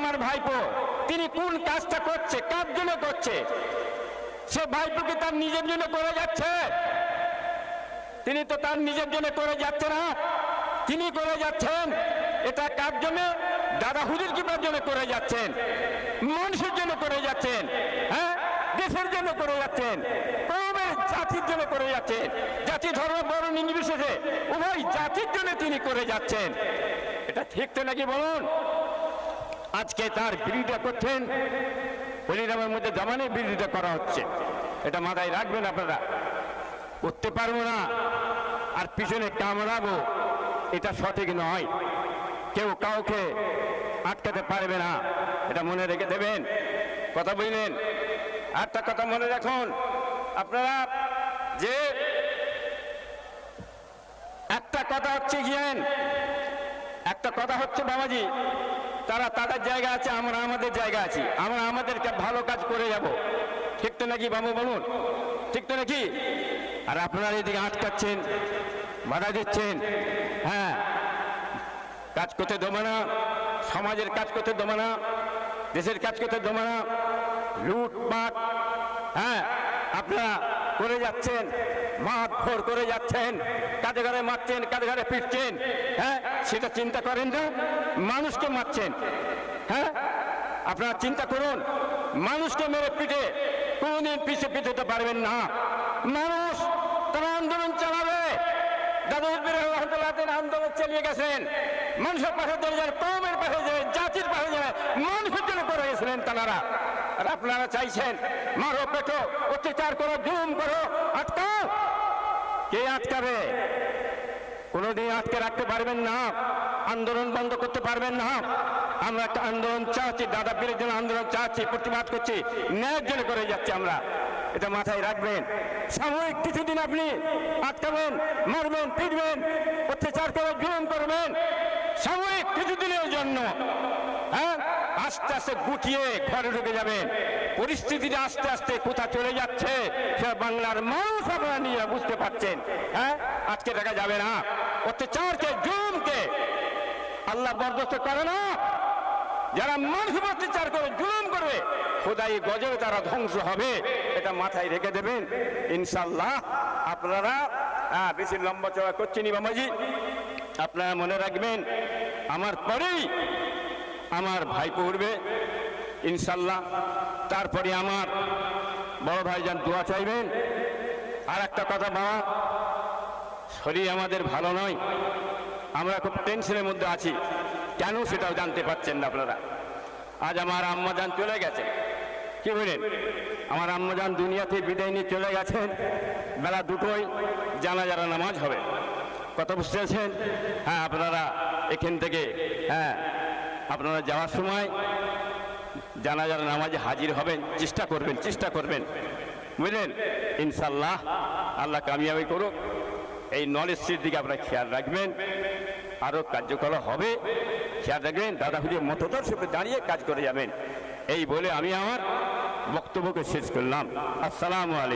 আমার ভাইপো, তিনি কোন কাজটা করছে, কার জন্য করছে? সে ভাইপোকে তার নিজের জন্য করে যাচ্ছে? তিনি তো তার নিজের জন্য করে যাচ্ছে না। তিনি করে যাচ্ছেন, এটা কার জন্য? দাদা হুজুর কিবার জন্য করে যাচ্ছেন, মানুষের জন্য করে যাচ্ছেন হ্যাঁ? দেশের জন্য করে যাচ্ছেন, কমের জাতির জন্য করে যাচ্ছেন, জাতি ধর্ম বড় নির্বিশেষে উভয় জাতির জন্য তিনি করে যাচ্ছেন। এটা ঠিক তো নাকি বলুন? আজকে তার বিরোধিতা করছেন। পরিণামের মধ্যে জমানের বিরোধিতা করা হচ্ছে। এটা মাথায় রাখবেন আপনারা। করতে পারব না, আর পিছনে কামড়াবো, এটা সঠিক নয়। কেউ কাউকে আটকাতে পারবে না। এটা মনে রেখে দেবেন। কথা বুঝলেন একটা কথা মনে রাখুন। আপনারা যে একটা কথা হচ্ছে গিয়েন একটা কথা হচ্ছে বাবাজি। তারা তাদের জায়গা আছে, আমরা আমাদের জায়গা আছি। আমরা আমাদেরকে ভালো কাজ করে যাব। ঠিক তো নাকি বাবু বলুন? ঠিক তো নাকি? আর আপনারা এদিকে আটকাচ্ছেন, বাধা দিচ্ছেন। হ্যাঁ কাজ করতে দেবো না, সমাজের কাজ করতে দেবো না, দেশের কাজ করতে দেবো না, লুটপাট। হ্যাঁ আপনারা করে যাচ্ছেন। মাঠ ভোর করে যাচ্ছেন। কাঁধে ঘরে মারছেন, কাঁধে ঘরে পিটছেন হ্যাঁ সেটা চিন্তা করেন না। মানুষকে মারছেন। হ্যাঁ আপনারা চিন্তা করুন। মানুষকে মেরে পিঠে কোনোদিন পিছিয়ে পিছোতে পারবেন না। মানুষ তারা আন্দোলন চালাবে। আন্দোলন চালিয়ে গেছেন। মানুষের পাশে দাঁড়িয়ে যান কমের পাশে যাবেন, জাতির পাশে যাবেন। মানুষের জন্য করে গেছিলেন তারা। আর আপনারা চাইছেন, মারো পেটো, অত্যাচার করো, জুম করো আটকাও কে আটকাবে? কোনোদিন আটকে রাখতে পারবেন না। আন্দোলন বন্ধ করতে পারবেন না। আমরা একটা আন্দোলন চাচ্ছি, দাদা পীরের জন্য আন্দোলন চাচ্ছি, প্রতিবাদ করছি ন্যায়ের জন্য করে যাচ্ছি আমরা। এটা মাথায় রাখবেন। সাময়িক কিছুদিন আপনি আটকাবেন, মারবেন, পিটবেন, অত্যাচার করে জুলুম করবেন। সাময়িক কিছুদিনের জন্য হ্যাঁ? আস্তে আস্তে গুটিয়ে ঘরে ঢুকে যাবেন পরিস্থিতিটা আস্তে আস্তে কোথা চলে যাচ্ছে, সে বাংলার মানুষ আপনারা নিয়ে বুঝতে পারছেন। হ্যাঁ? আজকে দেখা যাবে না। অত্যাচারকে, জুলুমকে আল্লাহ বরদস্ত করে না। যারা মানুষের অত্যাচার করে, জুলুম করবে খোদাই গজবে তারা ধ্বংস হবে। এটা মাথায় রেখে দেবেন। ইনশাল্লাহ আপনারা হ্যাঁ বেশি লম্বা চড়া করছেনি বাবাজি। আপনারা মনে রাখবেন, আমার পরেই আমার ভাই উঠবে, ইনশাল্লাহ। তারপরে আমার বড় ভাই যান দোয়া চাইবেন। আর একটা কথা বাবা, শরীর আমাদের ভালো নয়। আমরা খুব টেনশনের মধ্যে আছি। কেন সেটাও জানতে পারছেন না আপনারা? আজ আমার আম্মাজান চলে গেছে। কি বলেন? আমার আম্মাজান দুনিয়াতে বিদায় নিয়ে চলে গেছেন। বেলা দুটোই জানাজারা নামাজ হবে। কত বুঝতে পেরেছেন? হ্যাঁ আপনারা এখান থেকে হ্যাঁ আপনারা যাওয়ার সময় জানাজার নামাজে হাজির হবেন, চেষ্টা করবেন চেষ্টা করবেন। বুঝলেন? ইনশাল্লাহ আল্লাহ কামিয়াবি করুক। এই নলেজটির দিকে আপনারা খেয়াল রাখবেন। আরও কার্যকলাপ হবে। খেয়াল রাখবেন দাদা হুজুর মতদর্শকে দাঁড়িয়ে কাজ করে যাবেন। এই বলে আমি আমার বক্তব্যকে শেষ করলাম। আসসালামু আলাইকুম।